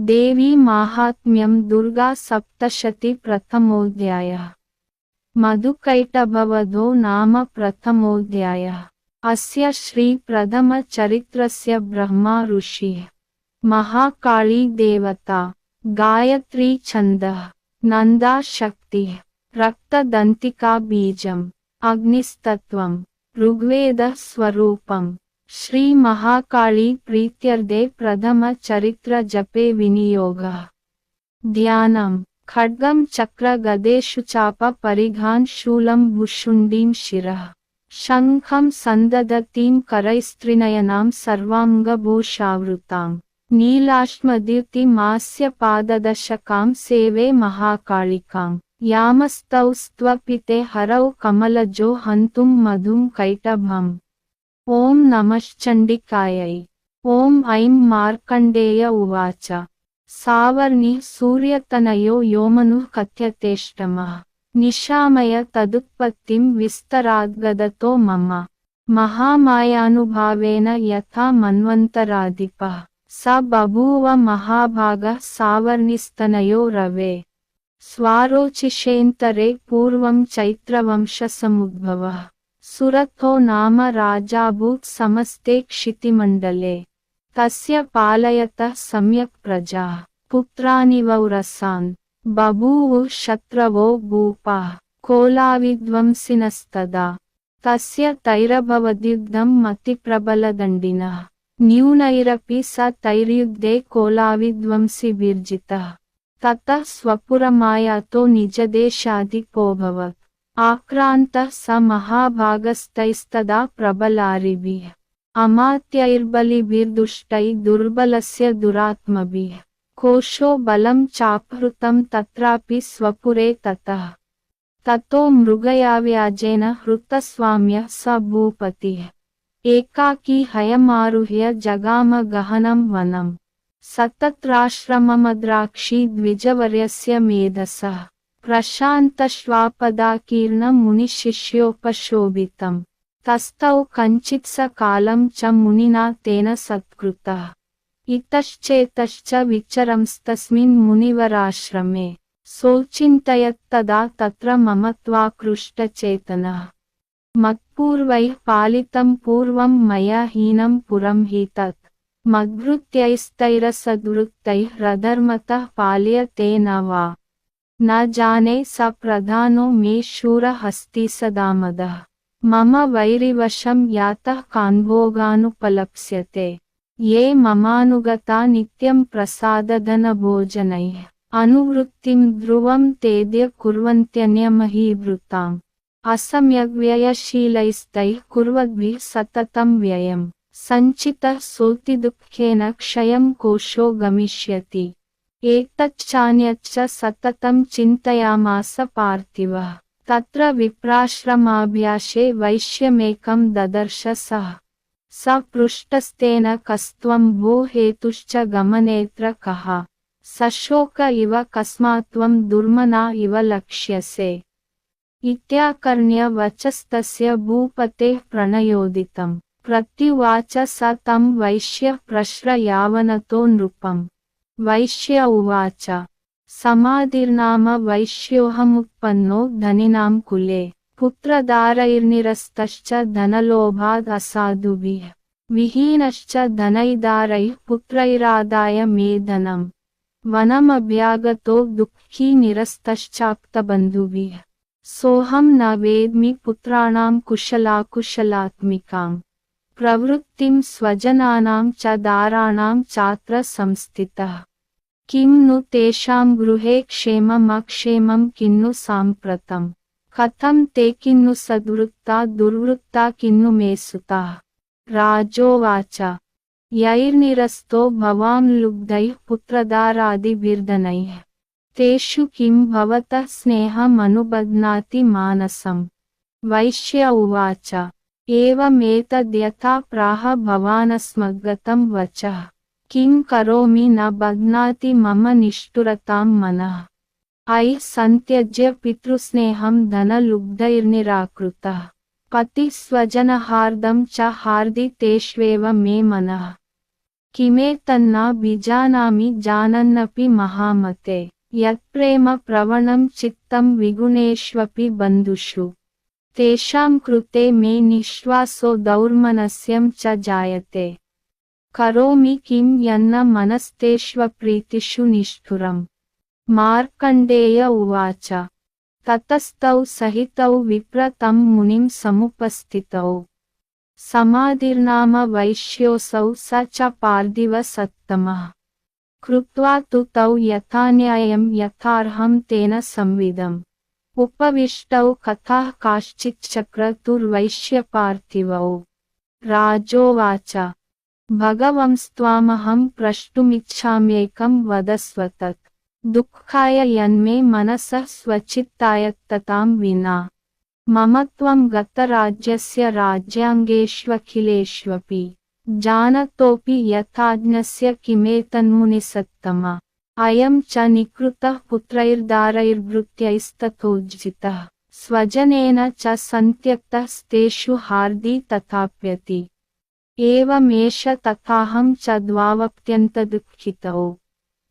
देवी माहात्म्यं दुर्गा सप्तशती प्रथमोऽध्यायः। मधुकैटभवधो नाम प्रथमोऽध्यायः। अस्य श्रीप्रथमचरित्रस्य ब्रह्मा ऋषिः। महाकाली देवता। गायत्री छन्दः। नन्दा शक्तिः। रक्तदन्तिका बीजम्। अग्निस्तत्त्वं ऋग्वेदः स्वरूपम् ಶ್ರೀ ಮಹಾಕಾಳಿ ಪ್ರೀತ್ಯರ್ಧೆ ಪ್ರಥಮ ಚರಿತ್ರ ಜಪೆ ವಿನಿಯೋಗ ಧ್ಯಾನಂ ಖಡ್ಗಂ ಚಕ್ರ ಗದೇಶು ಚಾಪ ಪರಿಘಾನ್ ಶೂಲಂ ಭುಷುಂಡೀಂ ಶಿರಃ ಶಂಖಂ ಸಂದದತೀಂ ಕರೈಸ್ತ್ರಿನಯನಾಂ ಸರ್ವಾಂಗಭೂಷಾವೃತಾಂ ನೀಲಾಶ್ಮದ್ಯುತಿ ಮಾಸ್ಯ ಪಾದದಶಕಾಂ ಸೇವೆ ಮಹಾಕಾಳಿಕಾಂ ಯಾಮಸ್ತೌ ಸ್ವಪಿತೆ ಹರೌ ಕಮಲಜೋ ಹಂತುಂ ಮಧುಂ ಕೈಟಭಂ ॐ नमश्चण्डिकायै ॐ ऐं मार्कण्डेय उवाच सावर्णि सूर्यतनयो योमनुः कथ्यतेष्टमः निशामय तदुत्पत्तिं विस्तराद्गदतो मम महामायानुभावेन यथा मन्वन्तराधिपः स बभूव महाभागः सावर्णिस्तनयो रवे स्वारोचिषेऽन्तरे पूर्वं चैत्रवंशसमुद्भवः ಸುರಥೋ ನಾಮ ರಾಜಾಭೂತ್ ಸಮಸ್ತೆ ಕ್ಷಿತಿಮಂಡಲೆ. ತಸ್ಯ ಪಾಲಯತ ಸಮ್ಯಕ್ ಪ್ರಜಾ. ಪುತ್ರಾನಿವೌ ರಸಾನ್ ಬಭೂವು ಶತ್ರವೋ ಭೂಪ. ಕೋಲಾವಿಧ್ವಂಸಿನಸ್ತದ. ತಸ್ಯ ತೈರಭವದ್ಯುದ್ಧಂ ಮತಿಪ್ರಬಲದಂಡಿನಃ ನ್ಯೂನೈರಪಿ ಸ ತೈರ್ಯುದ್ಧೇ ಕೋಲಾವಿಧ್ವಂಸಿ ವಿರ್ಜಿತಃ ತತಃ ಸ್ವಪುರಮಾಯಾತೋ ನಿಜದೇಶಾಧಿಕೋಭವತ್ आक्रान्तः स महाभागस्तैस्तदा प्रबलारिभिः। अमात्यैर्बलिभिर्दुष्टैः दुर्बलस्य दुरात्मभिः। कोशो बलं चापहृतं तत्रापि स्वपुरे ततः। ततो मृगयाव्याजेन हृतस्वाम्यः स भूपतिः। एकाकी हयमारुह्य जगाम गहनं वनम् सतत्राश्रममद्राक्षी द्विजवर्यस्य मेधसः। प्रशान्तश्वापदाकीर्णमुनिशिष्योपशोभितम् तस्थौ कञ्चित् स कालं च मुनिना तेन सत्कृतः इतश्चेतश्च विचरंस्तस्मिन् मुनिवराश्रमे सोचिन्तयत्तदा तत्र ममत्वाकृष्टचेतनः मत्पूर्वैः पालितं पूर्वं मया हीनं पुरं हि तत् मद्भृत्यैस्तैरसद्वृत्तैः रधर्मतः पाल्यते न वा न जाने स प्रधानो मे शूरहस्ति सदामदः। मम वैरिवशं यातः कान्भोगानुपलप्स्यते। ये ममानुगता नित्यं प्रसादधनभोजनैः। अनुवृत्तिं ध्रुवं तेद्य कुर्वन्त्यन्यमहीवृताम् असम्यग्व्ययशीलैस्तैः कुर्वद्भिः सततं व्ययम्। सञ्चितः सोतिदुःखेन क्षयं कोशो गमिष्यति एतच्चान्यच्च सततं चिन्तयामास पार्थिवः। तत्र विप्राश्रमाभ्यासे वैश्यमेकं ददर्श सः। स पृष्टस्तेन कस्त्वं भो हेतुश्च गमनेऽत्र कः। सशोक इव कस्मात्त्वं दुर्मना इव लक्ष्यसे। इत्याकर्ण्य वचस्तस्य भूपतेः प्रणयोदितम् प्रत्युवाच स तं वैश्य प्रश्र यावनतो नृपम् वैश्य उवाच। समाधिर्नाम वैश्योऽहमुत्पन्नो धनिनां कुले। पुत्रदारैर्निरस्तश्च धनलोभाद् असाधुभिः। विहीनश्च धनैदारैः पुत्रैरादाय मे धनम्। वनमभ्यागतो दुःखी निरस्तश्चाप्तबन्धुभिः। सोऽहं न वेद्मि पुत्राणां कुशलाकुशलात्मिकाम्। प्रवृत्तिं स्वजनानां च दाराणां चात्र संस्थितः। किं नु तेषां गृहे क्षेममक्षेमं किन्नु साम्प्रतम् कथं ते किन्नु सद्वृत्ता दुर्वृत्ता किन्नु मे सुताः। राजोवाच। यैर्निरस्तो भवां लुब्धैः पुत्रदारादिभिर्धनैः तेषु किं भवतः स्नेहमनुबध्नाति मानसम्। वैश्य उवाच। एवमेतद्यथा प्राह भवानस्मद्गतं वचः। किं करोमि न बध्नाति मम निष्ठुरतां मनः। अयि सन्त्यज्य पितृस्नेहं धनलुब्धैर्निराकृतः। पतिस्वजनहार्दं च हार्दि तेष्वेव मे मनः। किमेतन्ना बिजानामि जानन्नपि महामते। प्रवणं चित्तं विगुणेष्वपि बन्धुषु। तेषां कृते मे निःश्वासो दौर्मनस्यं च जायते। करोमि किं यन्न मनस्तेष्वप्रीतिषु निष्ठुरम्। मार्कण्डेय उवाच। ततस्तौ सहितौ विप्रतं मुनिं समुपस्थितौ। समाधिर्नाम वैश्योऽसौ स च पार्थिवसत्तमः कृत्वा तु तौ यथान्यायं यथार्हं तेन संविदम् उपविष्टौ कथाः काश्चिच्चक्रतुर्वैश्यपार्थिवौ राजोवाच। भगवंस्त्वामहं प्रष्टुमिच्छाम्येकं वदस्व तत् दुःखाय यन्मे मनसः स्वचित्तायत्ततां विना। मम त्वं गतराज्यस्य राज्याङ्गेष्वखिलेष्वपि जानतोऽपि यथाज्ञस्य किमेतन्मुनिसत्तमा अयं च निकृतः पुत्रैर्दारैर्भृत्यैस्तथोज्जितः, स्वजनेन च सन्त्यक्तस्तेषु हार्दी तथाप्यति। एवमेष तथाहं च द्वावप्यन्तदुःखितौ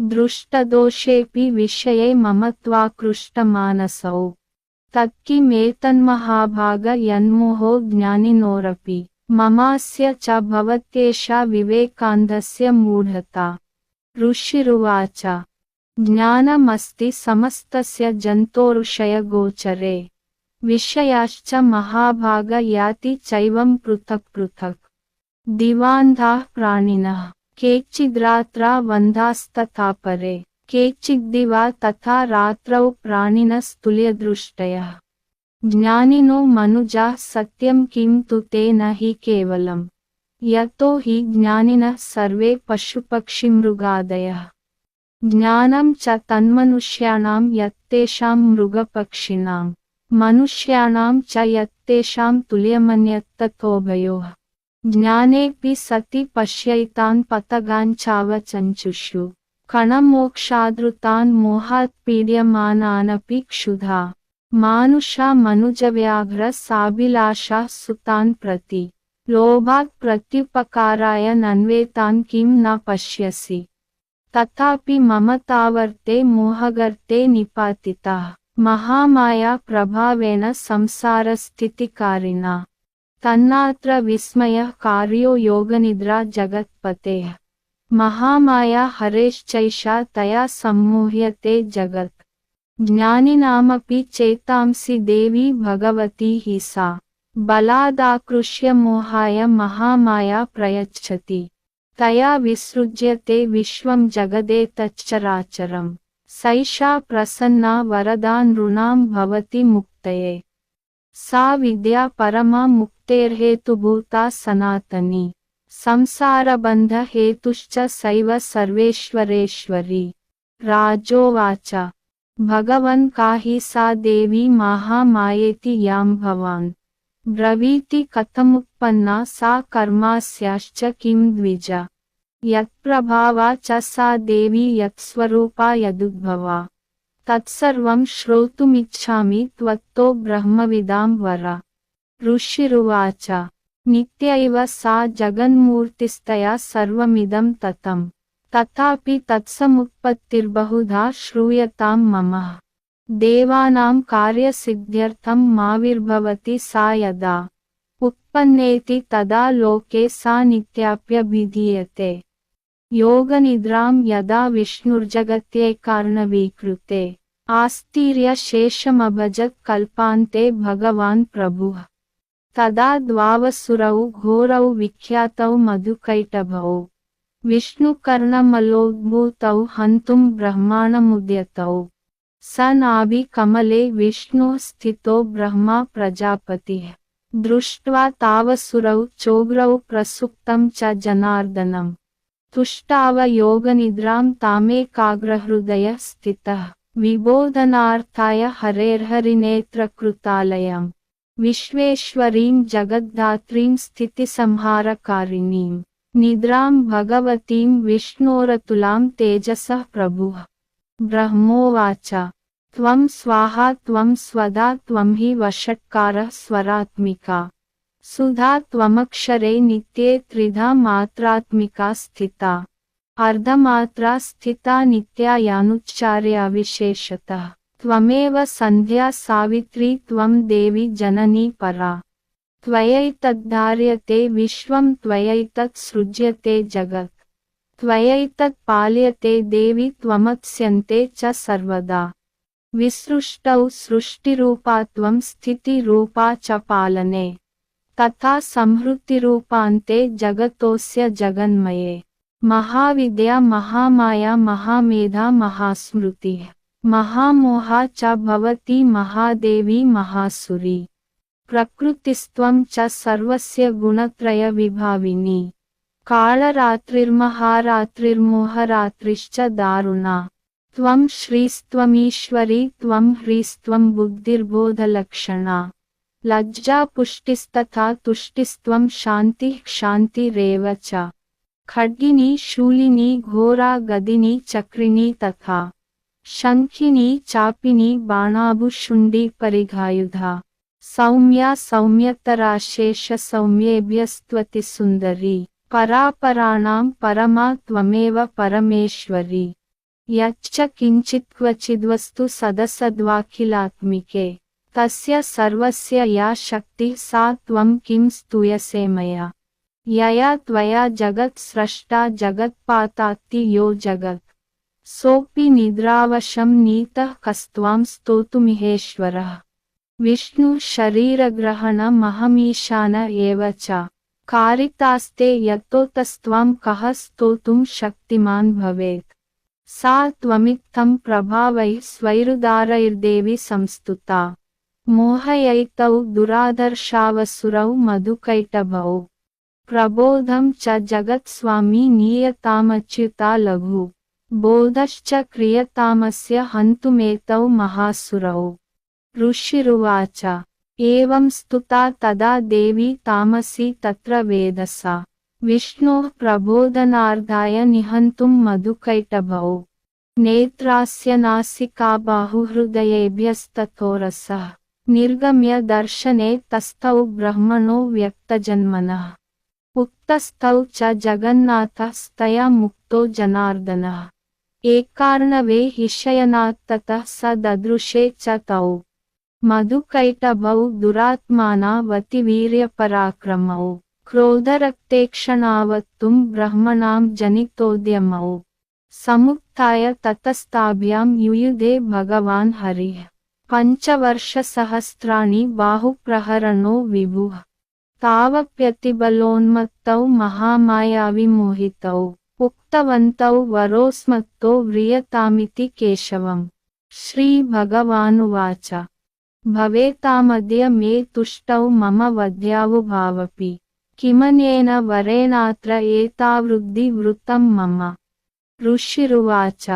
दृष्टदोषेऽपि विषये मम त्वाकृष्टमानसौ। तत्किमेतन्महाभाग यन्मोहो ज्ञानिनोरपि। ममास्य च भवत्येषा विवेकान्धस्य मूढता। ऋषिरुवाच। ज्ञानमस्ति समस्तस्य जन्तोरुषयगोचरे। विषयाश्च महाभाग याति चैवं पृथक् पृथक्। दिवान्धाः प्राणिनः। केचिद्रात्रावन्धास्तथापरे केचिद्दिवा तथा रात्रौ प्राणिनस्तुल्यदृष्टयः ज्ञानिनो मनुजाः सत्यं किं तु ते न हि केवलम्। यतो हि ज्ञानिनः सर्वे पशुपक्षिमृगादयः। ज्ञानं च तन्मनुष्याणां यत्तेषां मृगपक्षिणां। मनुष्याणां च यत्तेषां तुल्यमन्यत्ततोभयोः। ज्ञानेऽपि सति पश्यैतान् पतगाञ्चावचञ्चुषु कणमोक्षादृतान् मोहात्पीड्यमानानपि क्षुधा। मानुषा मनुजव्याघ्र साभिलाषा सुतान् प्रति। लोभात् प्रत्युपकाराय नन्वेतान् किं न पश्यसि तथापि ममतावर्ते मोहगर्ते निपातिताः महामाया प्रभावेन संसारस्थितिकारिणा तन्नात्र विस्मयः कार्यो योगनिद्रा जगत्पतेः महामाया हरेश्चैषा तया सम्मोह्यते जगत् ज्ञानिनामपि चेतांसि देवी भगवती हि सा बलादाकृष्य मोहाय महामाया प्रयच्छति तया विसृज्यते विश्वं जगदेतच्चराचरम् सैषा प्रसन्ना वरदा नृणां भवति मुक्तये सा विद्या परमा मुक्तेर्हेतुभूता सनातनी संसारबन्धहेतुश्च सैव सर्वेश्वरेश्वरी राजोवाच भगवन् का हि सा देवी माहामायेति यां भवान् ब्रवीति कथमुत्पन्ना सा कर्मास्याश्च किं द्विज। यत्प्रभावा च सा देवी यत्स्वरूपा यदुद्भवा। तत्सर्वं श्रोतुमिच्छामि त्वत्तो ब्रह्मविदां वर। ऋषिरुवाच। नित्यैव सा जगन्मूर्तिस्तया सर्वमिदं ततं तथापि तत्समुत्पत्तिर्बहुधा श्रूयतां मम। देवानां कार्यसिद्ध्यर्थं माविर्भवति सा यदा। उत्पन्नेति तदा लोके सा नित्याप्यभिधीयते योगनिद्रां यदा विष्णुर्जगत्यैकार्णवीकृते कल्पान्ते भगवान् प्रभुः। तदा द्वावसुरौ घोरौ विख्यातौ मधुकैटभौ। विष्णुकर्णमलोद्भूतौ हन्तुं ब्रह्माणमुद्यतौ। स नाभिकमले विष्णुः स्थितो ब्रह्मा प्रजापतिः। दृष्ट्वा तावसुरौ चोग्रौ प्रसुप्तं च जनार्दनम् तुष्टावयोगनिद्रां तामेकाग्रहृदयः स्थितः। विबोधनार्थाय हरेर्हरिनेत्रकृतालयम्। विश्वेश्वरीं जगद्धात्रीं स्थितिसंहारकारिणीं। निद्रां भगवतीं विष्णोरतुलां तेजसः प्रभुः। ब्रह्मोवाच। त्वं स्वाहा, त्वं स्वदा, त्वं हि वषट्कारः स्वरात्मिका। सुधा, त्वमक्षरे नित्ये त्रिधा मात्रात्मिका स्थिता। अर्धमात्रा स्थिता नित्यायानुच्चार्या विशेषतः त्वमेव सन्ध्या सावित्री, त्वं देवी जननी परा। त्वयैतद्धार्यते विश्वं, त्वयैतत् सृज्यते जगत्। त्वयैतत् पाल्यते देवि त्वमत्स्यन्ते च सर्वदा। विसृष्टौ सृष्टिरूपा त्वं स्थितिरूपा च पालने। तथा संहृतिरूपान्ते जगतोऽस्य जगन्मये। महाविद्या, महामाया, महामेधा, महास्मृतिः। महामोहा च भवति, महादेवी, महासुरी। प्रकृतिस्त्वं च सर्वस्य गुणत्रयविभाविनी। कालरात्रिर्महारात्रिर्मोहरात्रिश्च दारुणा। त्वं श्रीस्त्वमीश्वरी, त्वं ह्रीस्त्वं बुद्धिर्बोधलक्षणा। लज्जापुष्टिस्तथा तुष्टिस्त्वं शान्तिः क्षान्तिरेव च। खड्गिनी, शूलिनी, घोरा, गदिनी, चक्रिणी तथा। शङ्खिनी, चापिनी बाणाभुशुण्डी परिघायुधा। सौम्या, सौम्यतराशेष सौम्येभ्यस्त्वति सुन्दरी परापराणां परमा त्वमेव परमेश्वरी। यच्च किञ्चित्क्वचिद्वस्तु सदसद्वाखिलात्मिके। तस्य सर्वस्य या शक्तिः सा त्वं किं स्तूयसे मया। यया त्वया जगत् स्रष्टा जगत्पातात्ति यो जगत्। सोऽपि निद्रावशं नीतः कस्त्वां स्तोतुमिहेश्वरः। विष्णुशरीरग्रहणमहमीशान एव च। कारितास्ते यतोतस्त्वां कः स्तोतुं शक्तिमान् भवेत्। सा त्वमित्थं प्रभावैः संस्तुता। मोहयैतौ दुरादर्शावसुरौ मधुकैटभौ। प्रबोधं च जगत्स्वामी नीयतामच्युता लघु। बोधश्च क्रियतामस्य हन्तुमेतौ महासुरौ। ऋषिरुवाच। एवं स्तुता तदा देवी तामसी तत्र वेदसा विष्णोः प्रबोधनार्धाय निहन्तुं मधुकैटभौ नेत्रास्य नासिका बाहुहृदयेभ्यस्तथोरसः निर्गम्य दर्शने तस्थौ ब्रह्मणो व्यक्तजन्मनः उक्तस्थौ च जगन्नाथस्तया मुक्तो जनार्दनः एकार्णवे हिशयनात्ततः स ददृशे च तौ मधुकैटभौ दुरात्मानावतिवीर्यपराक्रमौ क्रोधरक्तेक्षणावत्तुं ब्रह्मणां जनितोद्यमौ। समुत्थाय ततस्ताभ्यां युयुधे भगवान् हरिः। पञ्चवर्षसहस्राणि बाहुप्रहरणो विभुः। तावप्यतिबलोन्मत्तौ महामायाविमोहितौ। उक्तवन्तौ वरोस्मत्तो व्रियतामिति केशवम्। श्रीभगवानुवाच। भवेतामद्य मे तुष्टौ मम वध्यावुभावपि किमनेन वरेणात्र एतावृद्धिवृत्तं मम। ऋषिरुवाच।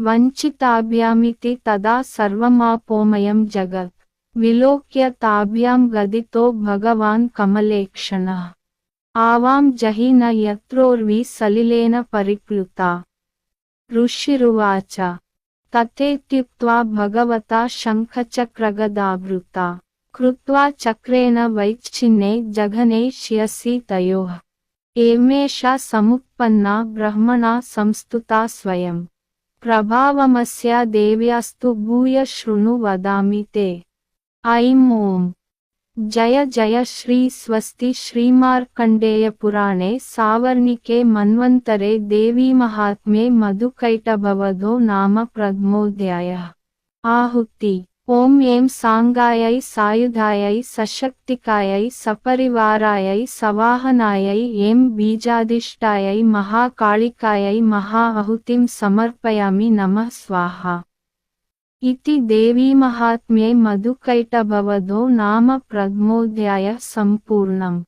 वञ्चिताभ्यामिति तदा सर्वमापोमयं जगत्। विलोक्य ताभ्यां गदितो भगवान् कमलेक्षणः। आवां जहि न यत्रोर्वि सलिलेन परिप्लुता। ऋषिरुवाच। तथेत्युक्त्वा भगवता शङ्खचक्रगदावृता। कृत्वा चक्रेण वैच्छिन्ने जघने शियसि तयोः। एमेषा समुत्पन्ना ब्रह्मणा संस्तुता स्वयं। प्रभावमस्या देव्यास्तु भूय शृणु वदामि ते। ऐं ॐ जय जय श्री स्वस्ति श्रीमार्कण्डेयपुराणे सावर्णिके मन्वन्तरे देवीमाहात्म्ये मधुकैटभवधो नाम प्रथमोऽध्यायः आहुति। ॐ ऐं साङ्गायै, सायुधायै, सशक्तिकायै, सपरिवारायै, सवाहनायै, ऐं बीजाधिष्ठायै महाकालिकायै महाआहुतिं समर्पयामि नमः स्वाहा। इति देवीमाहात्म्ये मधुकैटभवधो नाम प्रथमोऽध्यायः सम्पूर्णम्